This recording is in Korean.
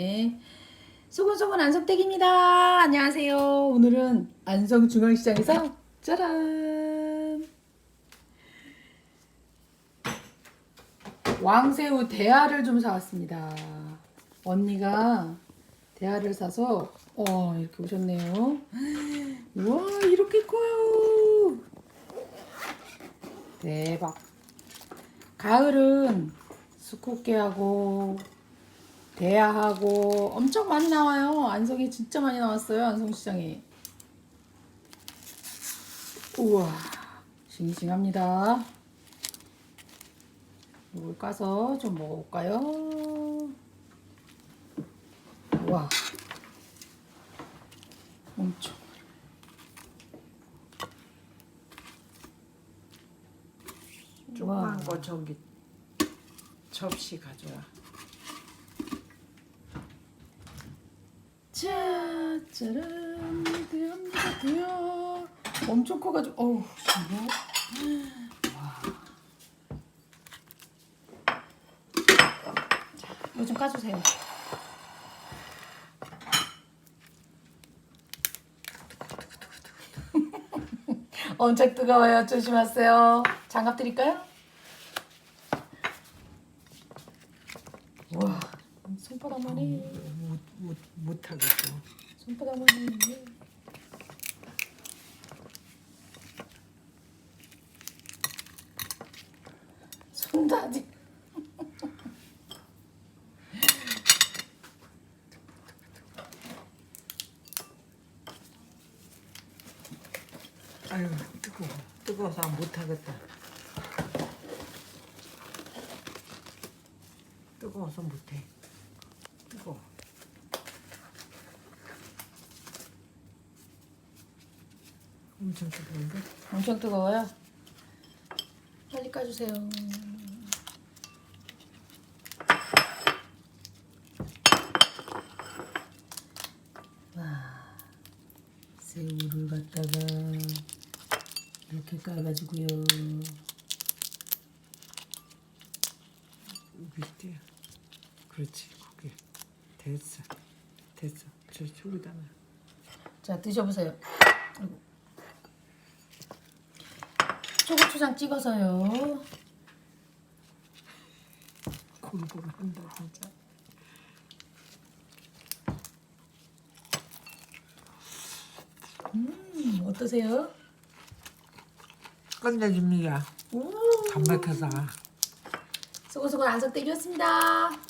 네. 소곤소곤 안성댁입니다. 안녕하세요. 오늘은 안성중앙시장에서 짜란 왕새우 대하를 좀 사왔습니다. 언니가 대하를 사서 어 이렇게 오셨네요. 우와 이렇게 커요. 대박. 가을은 수국게하고 대하하고 엄청 많이 나와요. 안성이 진짜 많이 나왔어요. 안성시장에. 우와 싱싱합니다. 이걸 까서 좀 먹어볼까요? 와 엄청 조그만 거 저기 접시 가져와. 자, 짜란, 대야. 엄청 커가지고, 어우, 이거. 이거 좀 까주세요. 엄청 뜨거워요. 조심하세요. 장갑 드릴까요? 와, 손바닥만 해. 못못 못하겠어. 손바닥만 해. 손다지. 아유 뜨거워. 뜨거워서 못하겠다. 뜨거워서 못해. 뜨거워. 엄청 뜨거운데? 엄청 뜨거워요. 빨리 까주세요. 와, 새우를 갖다가 이렇게 까가지고요. 밑에. 그렇지. 됐어. 됐어. 저 저기다가. 자, 드셔보세요. 초고추장 찍어서요. 골고루 한다 진짜. 음, 어떠세요? 끝내줍니다. 오, 담백해서. 수고수고 안석댁이었습니다.